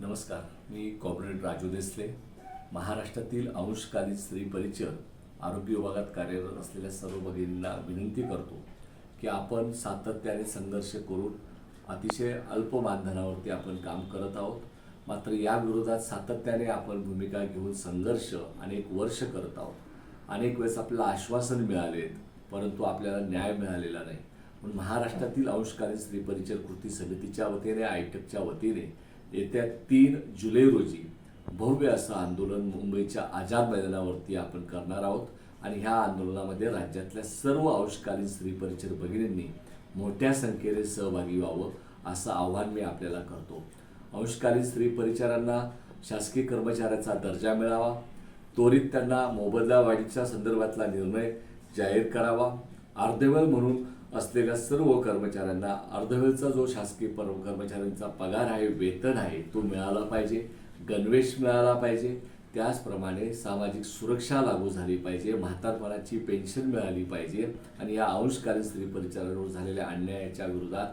नमस्कार मी कॉम्रेड राजू देसले. महाराष्ट्रातील अंशकालीन स्त्री परिचय आरोग्य विभागात कार्यरत असलेल्या सर्व भगिनींना विनंती करतो की आपण सातत्याने संघर्ष करून अतिशय अल्प मानधनावरती आपण काम करत आहोत. मात्र या विरोधात सातत्याने आपण भूमिका घेऊन संघर्ष अनेक वर्ष करत आहोत. अनेक वेळेस आपल्याला आश्वासन मिळालेत परंतु आपल्याला न्याय मिळालेला नाही. म्हणून महाराष्ट्रातील अंशकालीन स्त्री परिचय कृती समितीच्या वतीने आयटकच्या वतीने येत्या तीन जुलै रोजी भव्य असं आंदोलन मुंबईच्या आझाद मैदानावरती आपण करणार आहोत. आणि ह्या आंदोलनामध्ये राज्यातल्या सर्व अंशकालीन स्त्री परिचर भगिनींनी मोठ्या संख्येने सहभागी व्हावं असं आव्हान मी आपल्याला करतो. अंशकालीन स्त्री परिचारांना शासकीय कर्मचाऱ्याचा दर्जा मिळावा. त्वरित त्यांना मोबदला वाढीच्या संदर्भातला निर्णय जाहीर करावा. अर्धवेळ म्हणून असलेल्या सर्व कर्मचाऱ्यांना अर्धवेळचा जो शासकीय पर कर्मचाऱ्यांचा पगार आहे वेतन आहे तो मिळाला पाहिजे गणवेश मिळाला पाहिजे. त्याचप्रमाणे सामाजिक सुरक्षा लागू झाली पाहिजे म्हातारपणाची पेन्शन मिळाली पाहिजे. आणि या अंशकालीन स्त्री परिचारांवर झालेल्या अन्यायाच्या विरोधात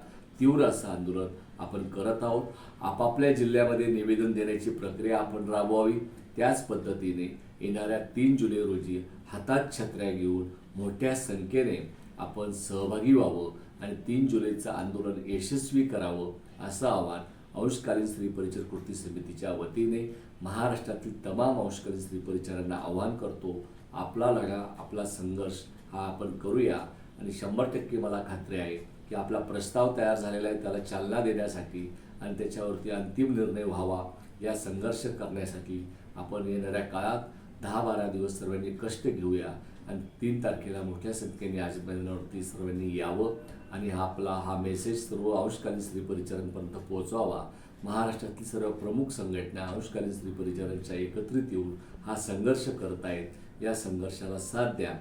तीव्र असं आंदोलन आपण करत आहोत. आपापल्या जिल्ह्यामध्ये निवेदन देण्याची प्रक्रिया आपण राबवावी. त्याच पद्धतीने येणाऱ्या तीन जुलै रोजी हातात छत्र्या घेऊन मोठ्या संख्येने आपण सहभागी व्हावं आणि तीन जुलैचं आंदोलन यशस्वी करावं असं आवाहन अंशकालीन स्त्री परिचर कृती समितीच्या वतीने महाराष्ट्रातील तमाम अंशकालीन स्त्री परिचारांना आवाहन करतो. आपला लढा आपला संघर्ष हा आपण करूया आणि शंभर टक्के मला खात्री आहे की आपला प्रस्ताव तयार झालेला आहे त्याला चालना देण्यासाठी आणि त्याच्यावरती अंतिम निर्णय व्हावा या संघर्ष करण्यासाठी आपण येणाऱ्या काळात दहा बारा दिवस सर्वांनी कष्ट घेऊया आणि तीन तारखेला मोठ्या संख्येने आज मैदानावरती सर्वांनी यावं आणि हा आपला हा मेसेज सर्व अंशकालीन स्त्री परिचारांपर्यंत पोहोचवावा. महाराष्ट्रातील सर्व प्रमुख संघटना अंशकालीन स्त्री परिचारांच्या एकत्रित येऊन हा संघर्ष करत आहेत या संघर्षाला साथ द्या.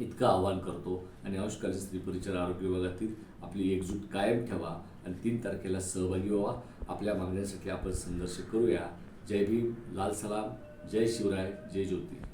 इतकं आवाहन करतो. आणि अंशकालीन स्त्री परिचार आरोग्य विभागातील आपली एकजूट कायम ठेवा. आणि तीन तारखेला सहभागी व्हावा. आपल्या मागण्यासाठी आपण संघर्ष करूया. जय भीम. लाल सलाम. जय शिवराय. जय ज्योती.